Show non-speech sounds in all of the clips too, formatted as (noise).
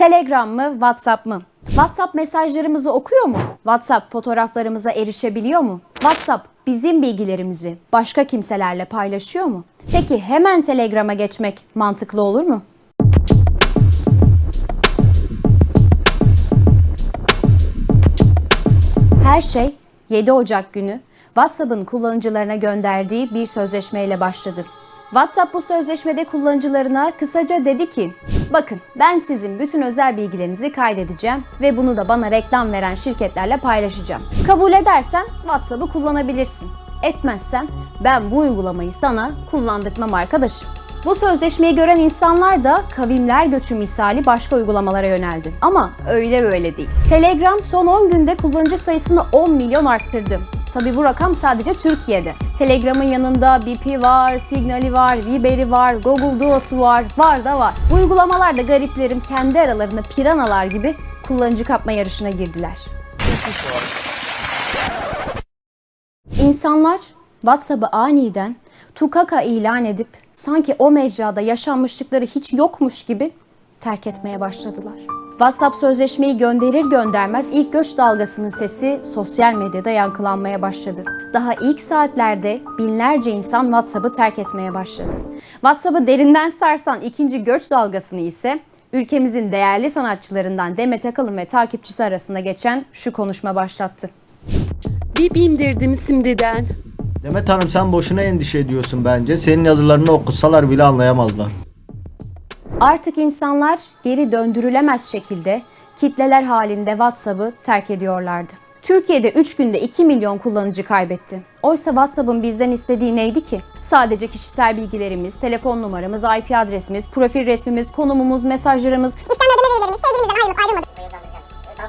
Telegram mı, WhatsApp mı? WhatsApp mesajlarımızı okuyor mu? WhatsApp fotoğraflarımıza erişebiliyor mu? WhatsApp bizim bilgilerimizi başka kimselerle paylaşıyor mu? Peki hemen Telegram'a geçmek mantıklı olur mu? Her şey 7 Ocak günü WhatsApp'ın kullanıcılarına gönderdiği bir sözleşmeyle başladı. WhatsApp bu sözleşmede kullanıcılarına kısaca dedi ki, bakın ben sizin bütün özel bilgilerinizi kaydedeceğim ve bunu da bana reklam veren şirketlerle paylaşacağım. Kabul edersen WhatsApp'ı kullanabilirsin. Etmezsen ben bu uygulamayı sana kullandırtmam arkadaşım. Bu sözleşmeyi gören insanlar da kavimler göçü misali başka uygulamalara yöneldi. Ama öyle böyle değil. Telegram son 10 günde kullanıcı sayısını 10 milyon arttırdı. Tabi bu rakam sadece Türkiye'de. Telegram'ın yanında BP var, Signal'i var, Viber'i var, Google Duo'su var, var da var. Bu uygulamalar da gariplerin kendi aralarında piranalar gibi kullanıcı kapma yarışına girdiler. İnsanlar WhatsApp'ı aniden tukaka ilan edip sanki o mecrada yaşanmışlıkları hiç yokmuş gibi terk etmeye başladılar. WhatsApp sözleşmeyi gönderir göndermez ilk göç dalgasının sesi sosyal medyada yankılanmaya başladı. Daha ilk saatlerde binlerce insan WhatsApp'ı terk etmeye başladı. WhatsApp'ı derinden sarsan ikinci göç dalgasını ise ülkemizin değerli sanatçılarından Demet Akalın ve takipçisi arasında geçen şu konuşma başlattı. Bir bindirdim simdiden. Demet Hanım sen boşuna endişe ediyorsun bence. Senin yazılarını okusalar bile anlayamazlar. Artık insanlar geri döndürülemez şekilde kitleler halinde WhatsApp'ı terk ediyorlardı. Türkiye'de 3 günde 2 milyon kullanıcı kaybetti. Oysa WhatsApp'ın bizden istediği neydi ki? Sadece kişisel bilgilerimiz, telefon numaramız, IP adresimiz, profil resmimiz, konumumuz, mesajlarımız, İşlem ödeme verilerimiz, sevgilimizden ayrılıp ayrılmadık.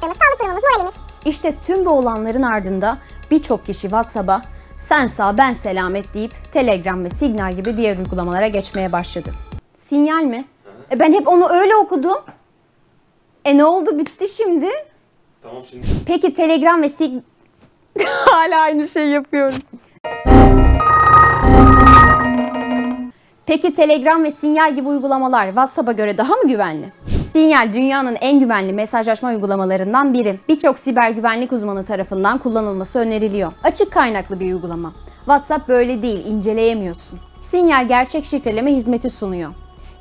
Sağlık durumumuz, moralimiz. İşte tüm bu olanların ardında birçok kişi WhatsApp'a sen sağ ben selamet deyip Telegram ve Signal gibi diğer uygulamalara geçmeye başladı. Sinyal mi? E ben hep onu öyle okudum. E ne oldu bitti şimdi? Tamam şimdi. Peki Telegram ve Sig... (laughs) Hala aynı şey yapıyorum. Peki Telegram ve Sinyal gibi uygulamalar WhatsApp'a göre daha mı güvenli? Sinyal dünyanın en güvenli mesajlaşma uygulamalarından biri. Birçok siber güvenlik uzmanı tarafından kullanılması öneriliyor. Açık kaynaklı bir uygulama. WhatsApp böyle değil, inceleyemiyorsun. Sinyal gerçek şifreleme hizmeti sunuyor.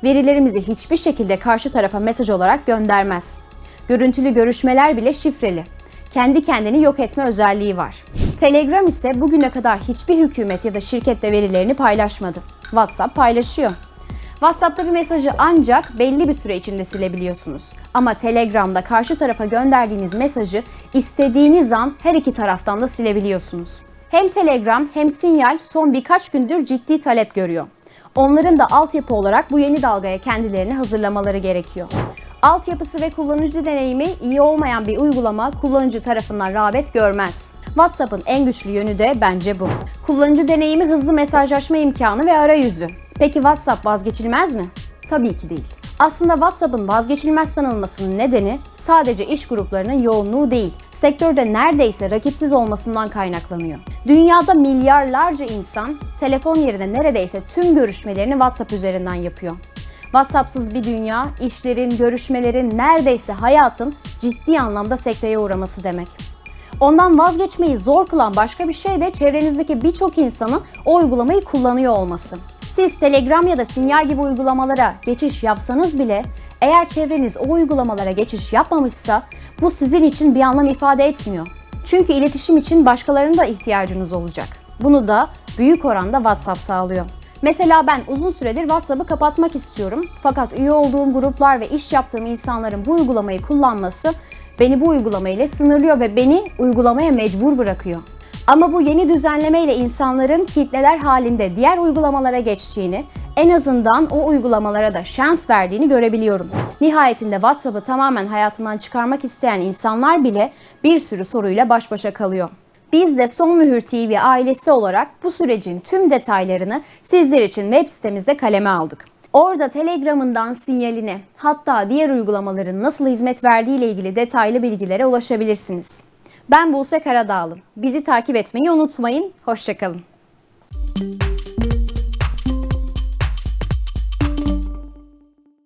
Verilerimizi hiçbir şekilde karşı tarafa mesaj olarak göndermez. Görüntülü görüşmeler bile şifreli. Kendi kendini yok etme özelliği var. Telegram ise bugüne kadar hiçbir hükümet ya da şirkette verilerini paylaşmadı. WhatsApp paylaşıyor. WhatsApp'ta bir mesajı ancak belli bir süre içinde silebiliyorsunuz. Ama Telegram'da karşı tarafa gönderdiğiniz mesajı istediğiniz an her iki taraftan da silebiliyorsunuz. Hem Telegram hem Sinyal son birkaç gündür ciddi talep görüyor. Onların da altyapı olarak bu yeni dalgaya kendilerini hazırlamaları gerekiyor. Altyapısı ve kullanıcı deneyimi iyi olmayan bir uygulama kullanıcı tarafından rağbet görmez. WhatsApp'ın en güçlü yönü de bence bu. Kullanıcı deneyimi hızlı mesajlaşma imkanı ve arayüzü. Peki WhatsApp vazgeçilmez mi? Tabii ki değil. Aslında WhatsApp'ın vazgeçilmez sanılmasının nedeni sadece iş gruplarının yoğunluğu değil, sektörde neredeyse rakipsiz olmasından kaynaklanıyor. Dünyada milyarlarca insan telefon yerine neredeyse tüm görüşmelerini WhatsApp üzerinden yapıyor. WhatsApp'sız bir dünya, işlerin, görüşmelerin, neredeyse hayatın ciddi anlamda sekteye uğraması demek. Ondan vazgeçmeyi zor kılan başka bir şey de çevrenizdeki birçok insanın o uygulamayı kullanıyor olması. Siz Telegram ya da Sinyal gibi uygulamalara geçiş yapsanız bile eğer çevreniz o uygulamalara geçiş yapmamışsa bu sizin için bir anlam ifade etmiyor. Çünkü iletişim için başkalarının da ihtiyacınız olacak. Bunu da büyük oranda WhatsApp sağlıyor. Mesela ben uzun süredir WhatsApp'ı kapatmak istiyorum. Fakat üye olduğum gruplar ve iş yaptığım insanların bu uygulamayı kullanması beni bu uygulama ile sınırlıyor ve beni uygulamaya mecbur bırakıyor. Ama bu yeni düzenleme ile insanların kitleler halinde diğer uygulamalara geçtiğini, en azından o uygulamalara da şans verdiğini görebiliyorum. Nihayetinde WhatsApp'ı tamamen hayatından çıkarmak isteyen insanlar bile bir sürü soruyla baş başa kalıyor. Biz de Son Mühür TV ailesi olarak bu sürecin tüm detaylarını sizler için web sitemizde kaleme aldık. Orada Telegram'ından sinyaline hatta diğer uygulamaların nasıl hizmet verdiği ile ilgili detaylı bilgilere ulaşabilirsiniz. Ben Buse Karadağlı. Bizi takip etmeyi unutmayın. Hoşçakalın.